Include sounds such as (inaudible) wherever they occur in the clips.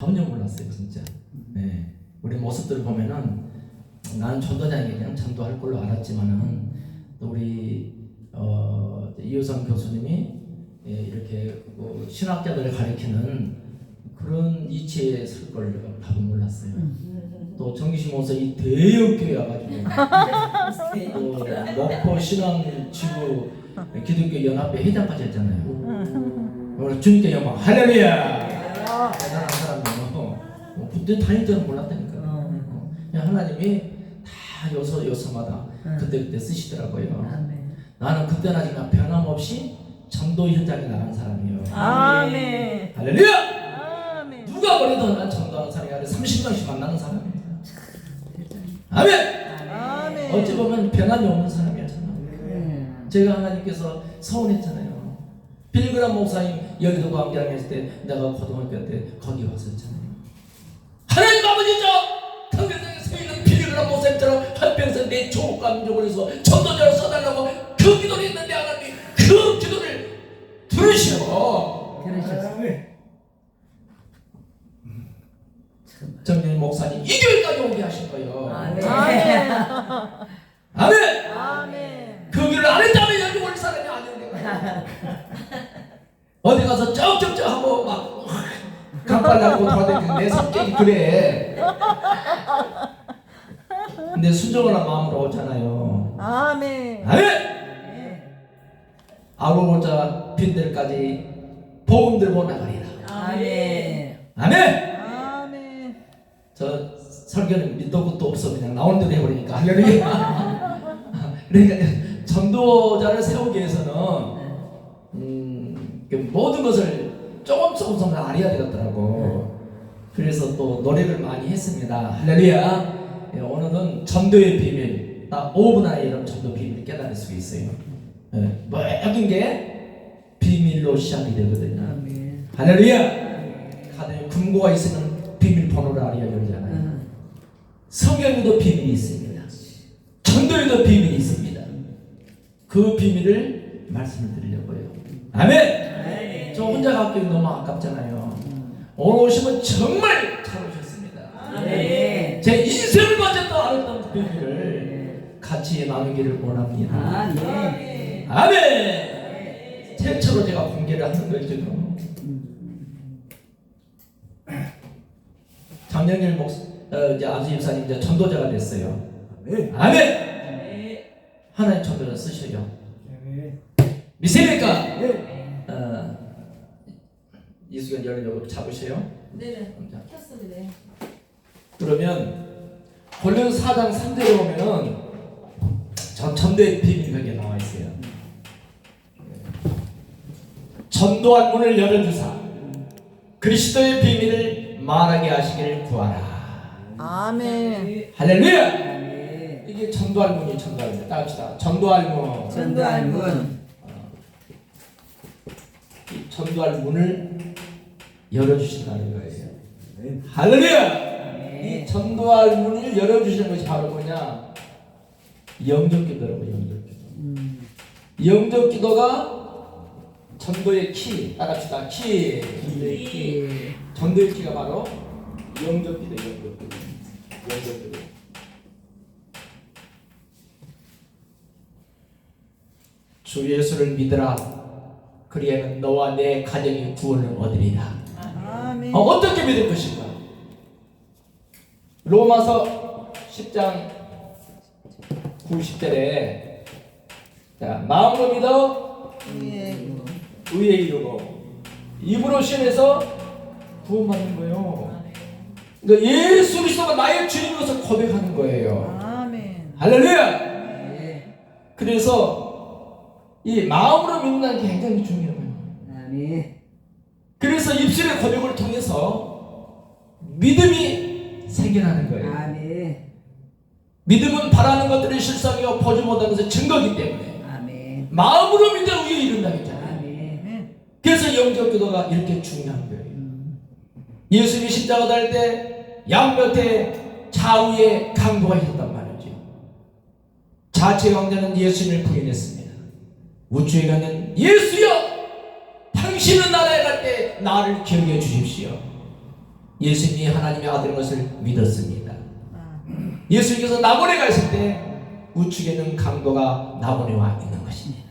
전혀 몰랐어요 진짜. 네. 우리 모습들 보면은 나는 전도자에게 그냥 전도할 걸로 알았지만은 또 우리 어, 이효성 교수님이 예, 이렇게 그 신학자들을 가리키는 그런 이치에 설걸 나도 몰랐어요. 또 정기심 오서 이 대형 교회 와가지고 (laughs) 또 목포 신앙지구 기독교 연합회 회장까지 했잖아요. 오늘 주님께 영광 할렐루야. 그때 다닐 줄은 몰랐다니까. 요 그냥 하나님이 다 요소 요소마다 그때 그때 쓰시더라고요. 아멘. 나는 그때나 지금 변함없이 전도 현장에 나간 사람이에요. 아멘. 할렐루야. 아멘. 누가 그래도 난 전도하는 사람이 아니라 30명씩 만나는 사람이에요. 아멘. 아멘. 어찌 보면 변함이 없는 사람이었잖아. 네. 제가 하나님께서 서운했잖아요. 빌그람 목사님 여기도 광장했을 때 내가 고등학교 때 거기 왔었잖아요. 하나님 아버지 저 평균에 서 있는 빌그람 목사님처럼 한평생 내 조국 감족을 해서 전도자로 써달라고 그 기도를 했는데 하나님이 그 기도를 들으시고 그러셨어. 정진 목사님 이 교회까지 오게 하신 거예요. 아멘. 아멘. 아멘. 그 길을 안 했다면 여기 올 사람이 아니에요. (laughs) 어디 가서 쩍쩍쩍 하고 막 깜빡하고 돌아다니는 내 성격이 그래. 근데 순종하는 마음으로 오잖아요. 아멘. 아멘. 아로자 빈들까지 복음 들고 나가리라. 아멘. 아멘. 아멘. 저 설교는 밑도 끝도 없어 그냥 나오는 대로 해버리니까 할렐루야. 그러니까 전도자를 세우기 위해서는 음, 그 모든 것을 조금 조금씩 알아야 되겠더라고. 그래서 또 노래를 많이 했습니다. 할렐루야. 예, 오늘은 전도의 비밀. 딱 5분 안에 이런 전도 비밀을 깨달을 수 있어요. 예, 모든 게 비밀로 시작이 되거든요. 할렐루야. 가정에 금고가 있으면 비밀번호를 알아야 되잖아요. 성경에도 비밀이 있습니다. 전도에도 비밀이 있습니다. 그 비밀을 말씀을 드리려고요. 아멘. 저 혼자 갖기 너무 아깝잖아요. 오늘 오시면 정말 잘 오셨습니다. 아멘. 제 인생을 바쳤던 아름다운 비밀을 같이 나누기를 원합니다. 아멘. 아멘. 최초로 제가 공개를 하는 거예요 지금. 장영일 목 어, 이제 아주 집사님 이제 전도자가 됐어요. 아멘. 하나님 전도자 쓰셔요. 믿습니까? 어, 이수연 열려고 잡으세요. 네네 자, 켰습니다. 그러면 본론 4장 3절에 보면은 전 전도의 비밀이 거기에 나와 있어요. 전도한 문을 열어주사 그리스도의 비밀을 말하게 하시기를 구하라. 아멘. 할렐루야! 이게 전도할 문이 전도할 문. 따합시다. 전도할 문. 전도할 문. 이 전도할 문을 열어주신다는 거예요. 할렐루야! 이 전도할 문을 열어주시는 것이 바로 뭐냐? 영적 기도라고 영적 기도. 영적 기도가 전도의 키. 따라합시다. 키. 키. 전도의 키가 바로 영적 기도, 영적 기도. 영적 기도. 주 예수를 믿으라. 그리하면 너와 내 가정이 구원을 얻으리라. 아멘. 어, 어떻게 믿을 것인가? 로마서 10장 90절에 자, 마음으로 믿어 예. 의에 이르고 입으로 신해서 구원받는 거예요. 그러니까 예수 그리스도가 나의 주님으로서 고백하는 거예요. 아멘. 할렐루야! 예. 그래서 이 마음으로 믿는다는 게 굉장히 중요해요. 아멘. 그래서 입술의 고백을 통해서 믿음이 생겨나는 거예요. 아멘. 믿음은 바라는 것들을 실상이요 보지 못하는 것의 증거이기 때문에 아멘. 마음으로 믿어 위에 이른다 했잖아요. 아멘. 그래서 영적 기도가 이렇게 중요한 거예요. 예수님이 십자가 달 때 양옆에 좌우에 강도가 있었단 말이죠. 자체 왕자는 예수님을 부인했습니다. 우주에 가는 예수여 당신은 나라에 갈 때 나를 기억해 주십시오. 예수님이 하나님의 아들인 것을 믿었습니다. 예수님께서 나무에 가실 때 우측에는 강도가 나무에와 있는 것입니다.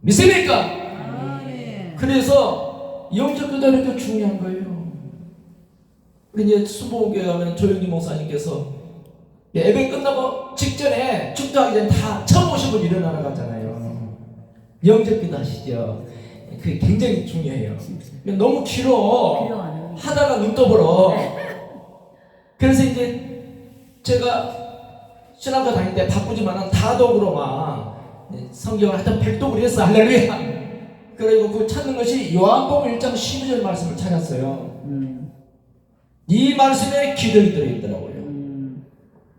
믿습니까? 아멘. 그래서 영적 교단이 더 중요한 거예요. 우리 이제 수보교회 하면 조영기 목사님께서 예배 끝나고 직전에 축도하기 전에 다 처음 오신 분 일어나러 가잖아요. 영적 기도 하시죠. 그게 굉장히 중요해요. 너무 길어. 하다가 눈 떠보러. 그래서 이제 제가 신학교 다닐 때 바쁘지만은 다독으로만 성경을 하여튼 백독을 했어. 할렐루야. 그리고 그 찾는 것이 요한복음 1장 12절 말씀을 찾았어요. 음. 이 말씀에 기들이 들어있더라고요. 음.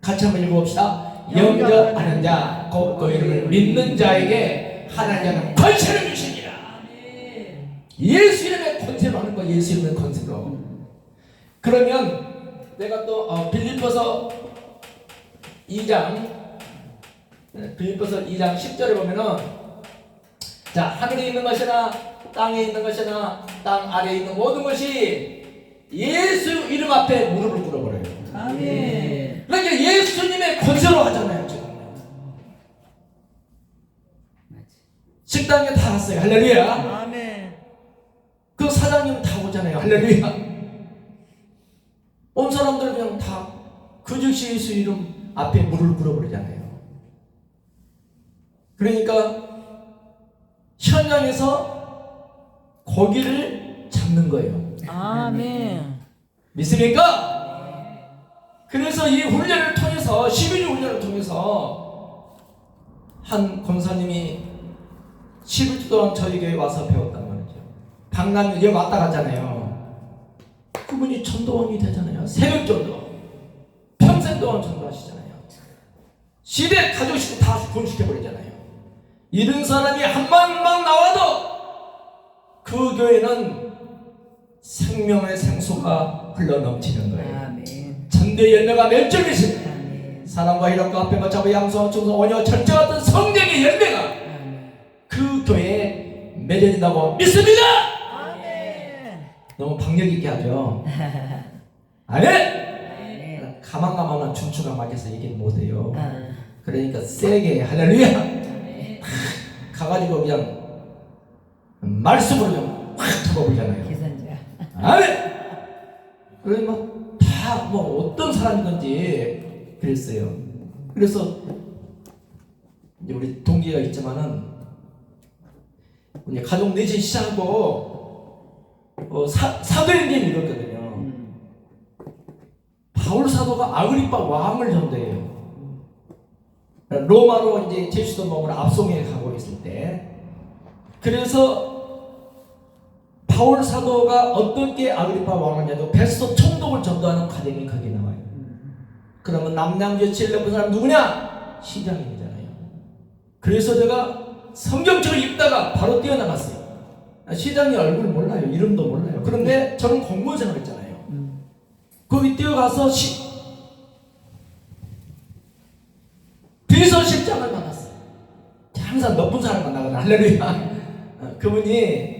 같이 한번 읽어봅시다. 영접하는 자, 곧그 이름을 믿는 자에게 하나님은 권세를 주시니라. 예수 이름의 권세로 하는 거야. 예수 이름의 권세로. 그러면 내가 또 어, 빌립보서 2장 네, 빌립보서 2장 10절에 보면은 자 하늘에 있는 것이나 땅에 있는 것이나 땅 아래에 있는 모든 것이 예수 이름 앞에 무릎을 꿇어버려요. 아멘. 그러니까 예수님의 권세로 하잖아요 지금. 식당에 다 갔어요. 할렐루야. 아멘. 그 사장님 다 오잖아요. 할렐루야. 온 사람들 그냥 다 그 즉시 예수 이름 앞에 물을 불어버리잖아요. 그러니까 현장에서 고기를 잡는 거예요. 아멘. 믿습니까? 그래서 이 훈련을 통해서 12주 훈련을 통해서 한 권사님이 11주 동안 저희 교회 와서 배웠단 말이죠. 강남 여기 왔다 갔잖아요. 그분이 전도원이 되잖아요. 새벽 전도. 평생 동안 전도하시잖아요. 시대 가족식 다 분식해버리잖아요. 이런 사람이 한 방만 나와도 그 교회는 생명의 생수가 흘러 넘치는 거예요. 전대 열매가. 아멘. 사랑과 희락과 앞에 잡아 양성, 충성, 온유, 절제 같은 성령의 열매가 맺어진다고 믿습니다. 아멘. 너무 박력 있게 하죠. (laughs) 아멘. 가만가만한 춤추가 막혀서 얘기 못해요. 아. 그러니까 세게 할렐루야. 가가지고 그냥 말씀으로 그냥 확 잡아보잖아요. 계산자. 아멘. 그러면 다뭐 어떤 사람이든지 그랬어요. 그래서 이제 우리 동기가 있지만은 이제 가족 넷이 시작하고 어, 사, 사도행전 읽었거든요. 음. 바울 사도가 아그리파 왕을 전대해요. 로마로 이제 제주도 먹으러 압송에 가고 있을 때 그래서 바울 사도가 어떻게 아그리파 왕을 해도 베스토 총독을 전도하는 과정이 거기 나와요. 그러면 남양주에 제일 높은 사람 누구냐? 시장님이잖아요. 그래서 제가 성경책을 읽다가 바로 뛰어나갔어요. 아, 시장이 얼굴 몰라요. 이름도 몰라요. 그런데 저는 공무원 생활 했잖아요. 음. 거기 뛰어가서 시, 비서 실장을 만났어요. 항상 높은 사람 만나거든. 할렐루야. 어, 그분이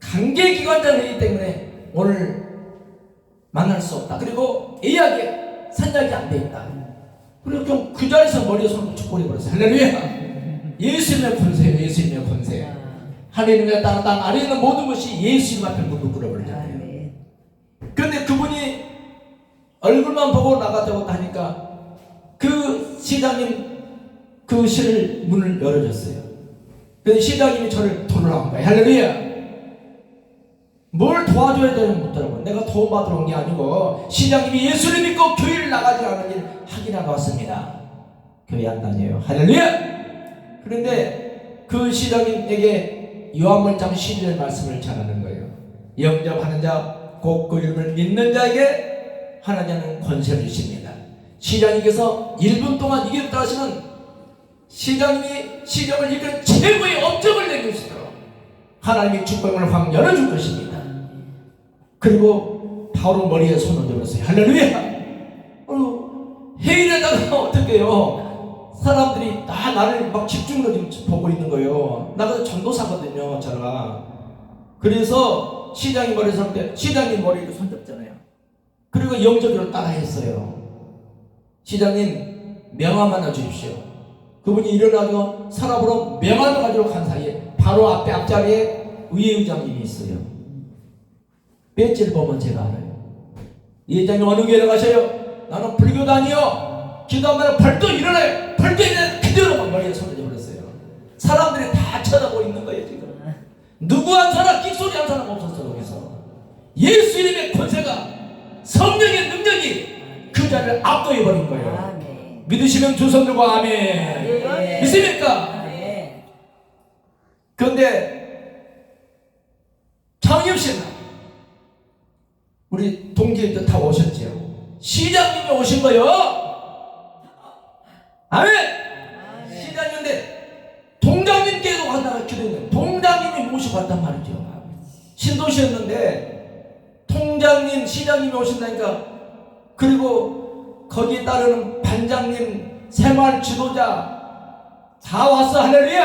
관계기관장이기 때문에 오늘 만날 수 없다. 그리고 예약에 선약이 안 돼 있다. 그리고 좀 그 자리에서 머리에 손을 쭉 버려버렸어요. 할렐루야. 예수님의 권세예요. 예수님의 권세. 하늘에 땅, 땅 아래에 있는 모든 것이 예수님 앞에 무릎 꿇어버리잖아요. 아멘. 근데 그분이 얼굴만 보고 나가자고 하니까 그 시장님 그실 문을 열어줬어요. 근데 시장님이 저를 돌아온 거예요. 할렐루야. 뭘 도와줘야 되는 묻더라고요. 내가 도움받으러 온 게 아니고 시장님이 예수를 믿고 교회를 나가지 않은 일 확인하고 왔습니다. 교회 안 다녀요. 할렐루야. 그런데 그 시장님에게 요한문장 12절 말씀을 전하는 거예요. 영접하는 자, 곧 그 이름을 믿는 자에게 하나님은 권세를 주십니다. 시장님께서 1분 동안 이겼다 하시면 시장님이 시장을 이끈 최고의 업적을 내주시도록 하나님이 축복을 확 열어줄 것입니다. 그리고 바로 머리에 손을 얹어버렸어요. 할렐루야! 어, 회의에다가 어떻게 해요? 사람들이 다 나를 막 집중으로 지금 보고 있는 거예요. 나 그래서 전도사거든요, 제가. 그래서 시장이 머리 손때 시장님 머리를 손잡잖아요. 그리고 영적으로 따라했어요. 시장님 명함 하나 주십시오. 그분이 일어나서 서랍으로 명함을 가지고 간 사이에 바로 앞에 앞자리에 의회의장님이 있어요. 배지를 보면 제가 알아요. 이 회장님 어느 교회 나가셔요? 나는 불교단이요. 기도하면 벌떡 일어나요. 일어나 그대로 막 머리에 손을 버렸어요. 사람들이 다 쳐다보고 있는 거예요 지금. 누구 한 사람 끽소리 한 사람 없었어 거기서. 예수 이름의 권세가 성령의 능력이 그 자리를 압도해 버린 거예요. 믿으시면 두 손 들고 아멘. 네. 믿습니까? 그런데 장엽 씨는 우리 동기들 다 오셨지요. 시장님이 오신 거요. 아멘. 시장님인데 동장님께도 간다고 기도했는데 동장님이 모시고 왔단 말이죠. 신도시였는데 통장님, 시장님이 오신다니까 그리고 거기에 따르는 반장님, 생활 지도자 다 왔어 할렐루야.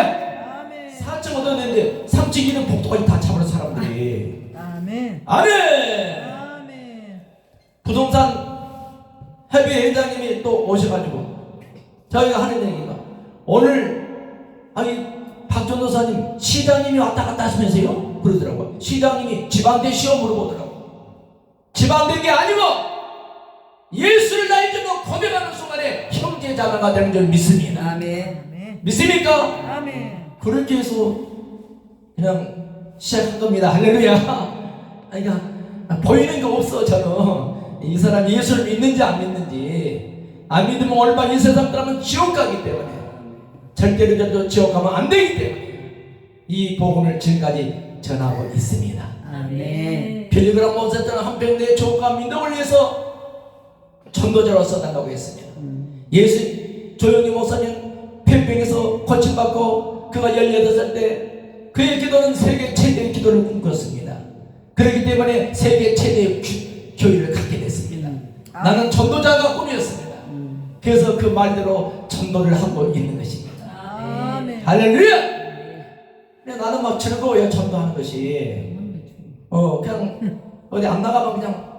아멘. 4층 얻어냈는데 3층 있는 복도까지 다 참으는 사람들이 아멘. 아멘 아멘. 부동산 협의 회장님이 또 오셔가지고 저희가 하는 얘기가 오늘 아니 박 전도사님 시장님이 왔다 갔다 하시면서요 그러더라고요 시장님이 집안대 시험 물어보더라고 집안된 게 아니고 예수를 줄로 고백하는 순간에 형제 자매가 되는 줄 믿습니다 아멘. 믿습니까? 아멘. 그렇게 해서 그냥 시작한 겁니다. 할렐루야. 아니, 그러니까 보이는 게 없어, 저는. 이 사람이 예수를 믿는지 안 믿는지. 안 믿으면 얼마 이 세상 사람은 지옥 가기 때문에. 절대로 저도 지옥 가면 안 되기 때문에. 이 복음을 지금까지 전하고 있습니다. 아멘. 빌리그람 목사들은 한평내 조국과 민족을 위해서 전도자로 써달라고 했습니다. 예수 조영희 목사님 폐병에서 고침받고 그가 18살 때 그의 기도는 세계 최대의 기도를 꿈꿨습니다. 그렇기 때문에 세계 최대의 교- 교회를 갖게 됐습니다. 나는 전도자가 꿈이었습니다. 그래서 그 말대로 전도를 하고 있는 것입니다. 아멘. 할렐루야! 근데 나는 막 즐거워요, 전도하는 것이. 어, 그냥 어디 안 나가면 그냥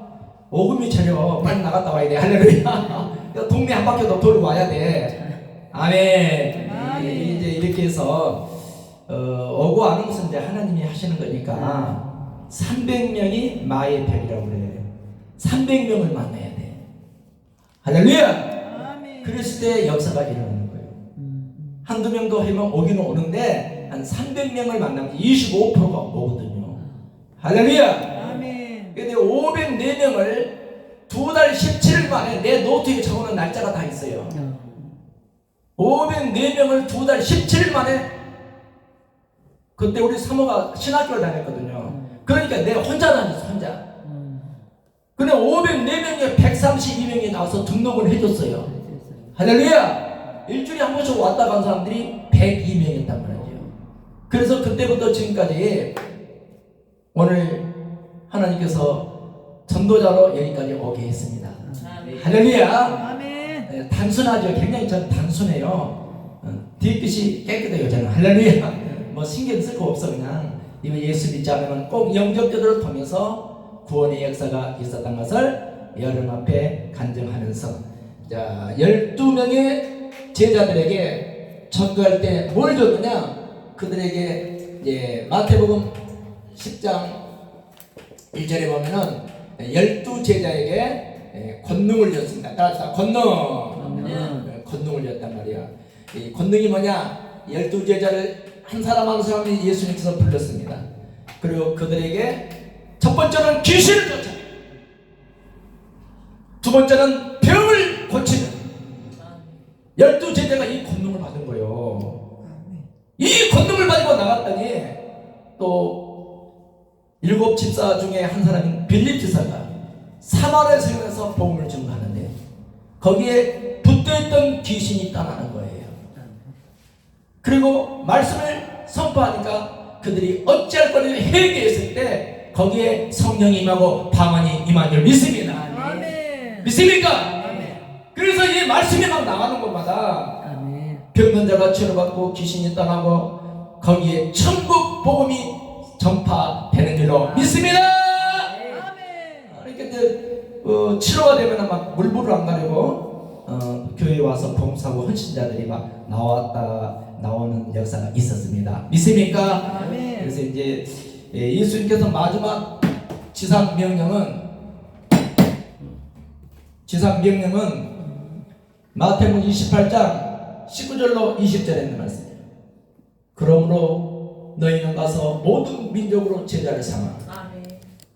오금이 차려. 빨리 나갔다 와야 돼. 할렐루야. 동네 한 바퀴 더 돌고 와야 돼. 아멘. 아멘. 이제 이렇게 해서 어, 오고 하는 것은 이제 하나님이 하시는 거니까 300명이 마의 별이라고 그래. 300명을 만나야 돼. 할렐루야. 그랬을 때 역사가 일어나는 거예요. 한두 명도 하면 오기는 오는데 한 300명을 만나면 25%가 오거든요. 할렐루야. 아멘. 근데 504명을 두 달 17일 만에 내 노트에 적어놓은 날짜가 다 있어요. 504명을 두 달 17일 만에 그때 우리 사모가 신학교를 다녔거든요. 그러니까 내가 혼자 다녔어, 혼자. 근데 504명에 132명이 나와서 등록을 해줬어요. 할렐루야! 일주일에 한 번씩 왔다 간 사람들이 102명이었단 말이죠. 그래서 그때부터 지금까지 오늘 하나님께서 전도자로 여기까지 오게 했습니다. 할렐루야! 네, 단순하죠. 굉장히 전 단순해요. 어, 뒤끝이 깨끗해요. 저는 할렐루야. 뭐 신경 쓸 거 없어 그냥 이거 예수 믿지 않으면 꼭 영접자들을 통해서 구원의 역사가 있었던 것을 여러분 앞에 간증하면서 자 12명의 제자들에게 전도할 때 뭘 줬느냐 그들에게 이제 마태복음 10장 1절에 보면은 열두 제자에게 예, 권능을 줬습니다. 따라서 권능. 예, 권능을 줬단 말이야. 이 권능이 뭐냐? 열두 제자를 한 사람 한 사람이 예수님께서 불렀습니다. 그리고 그들에게 첫 번째는 귀신을 쫓아. 두 번째는 고치는. 열두 제자가 이 권능을 받은 거예요. 이 권능을 가지고 나갔더니 또 일곱 집사 중에 한 사람인 빌립 집사가 사마리아 성에서 복음을 증거하는데 거기에 붙어있던 귀신이 떠나는 거예요. 그리고 말씀을 선포하니까 그들이 어찌할 거를 회개했을 때 거기에 성령이 임하고 방언이 임한 줄 믿습니다. 믿습니까? 말씀이 막 나가는 아멘. 병든 자가 치료받고 귀신이 떠나고 거기에 천국 복음이 전파되는 줄로 믿습니다. 어, 치료가 되면 막 물불을 안 가리고 어, 교회에 와서 봉사하고 헌신자들이 막 나왔다 나오는 역사가 있었습니다. 믿습니까? 아멘. 그래서 이제 예, 예수님께서 마지막 지상 명령은 지상 명령은 마태복음 28장 19절로 20절에 있는 말씀이에요. 그러므로 너희는 가서 모든 민족으로 제자를 삼아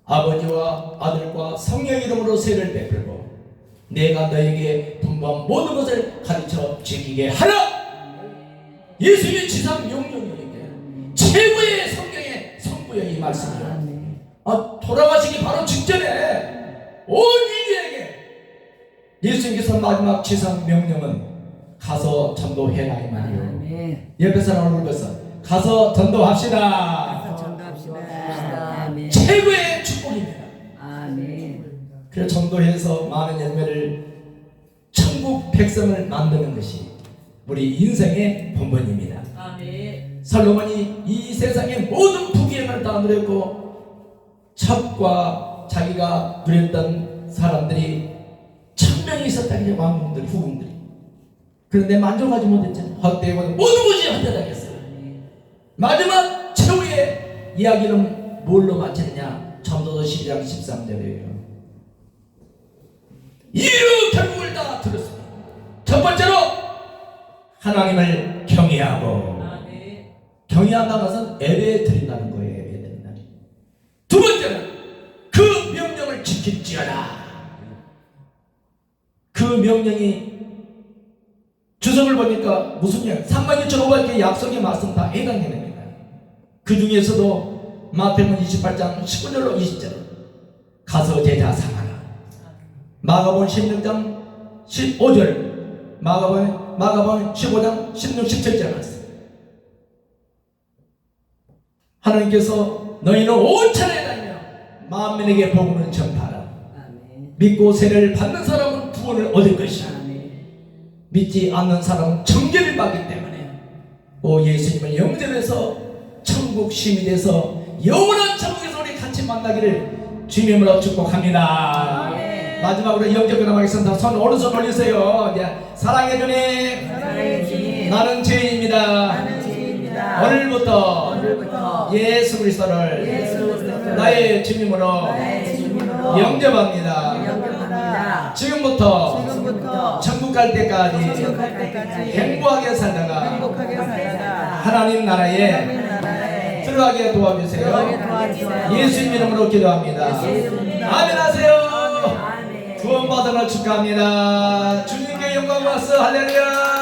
아버지와 아들과 성령 이름으로 세를 베풀고 내가 너에게 분부한 모든 것을 가르쳐 지키게 하라. 예수의 지상 명령이에요. 최고의 성경의 성부의 이 말씀이에요. 아, 돌아가시기 바로 직전에 온 인류에게 예수님께서 마지막 지상 명령은 가서 전도해라 이 말이에요. 아멘. 옆에 사람을 불러서 가서 전도합시다. 가서 전도합시다. 최고의 축복입니다. 그래서 전도해서 많은 열매를 천국 백성을 만드는 것이 우리 인생의 본분입니다. 솔로몬이 이 세상의 모든 부귀영을 다 누렸고 첩과 자기가 누렸던 사람들이 천명이 있었다. 그냥 왕궁들 후궁들이. 그런데 만족하지 못했잖아요 헛되고 모든 것이 헛되다겠어요 마지막 최후의 이야기는 뭘로 마치느냐? 전도서 12장 13절이에요. 이유 결국을 다 들었습니다. 첫 번째로 하나님을 경외하고 경외한다는 것은 예배 드린다는 거예요. 예배 드린다는. 두 번째는 그 명령을 지킬지어다. 그 명령이 주석을 보니까 무슨 약 3만 2천 5백의 약속의 말씀 다 해당이 됩니다. 그 중에서도 마태복음 28장 19절로 20절 가서 제자 삼아라. 마가복음 16장 15절 마가복음 마가복음 15장 16, 17절 말씀. 하나님께서 너희는 온 천하에 다니며 만민에게 복음을 전파하라. 믿고 세례를 받는 사람은 구원을 얻을 것이야. 아멘. 믿지 않는 사람은 정죄를 받기 때문에 오 예수님을 영접해서 천국 시민이 돼서 영원한 천국에서 우리 같이 만나기를 주님으로 축복합니다. 아멘. 마지막으로 영접을 하겠습니다. 손 오른손 올리세요. 이제 사랑해 주님. 나는 죄인입니다. 오늘부터 오늘부터 예수 그리스도를 나의 주님으로 영접합니다. 지금부터 지금부터 천국 갈 때까지 천국 갈 때까지 행복하게 살다가 행복하게 살다가 하나님 나라에 하나님 나라에 들어가게 도와주세요. 도와주세요. 예수님 이름으로 기도합니다. 예수 아멘 하세요. 걸 축하합니다. 주님께 영광 받소 할렐루야.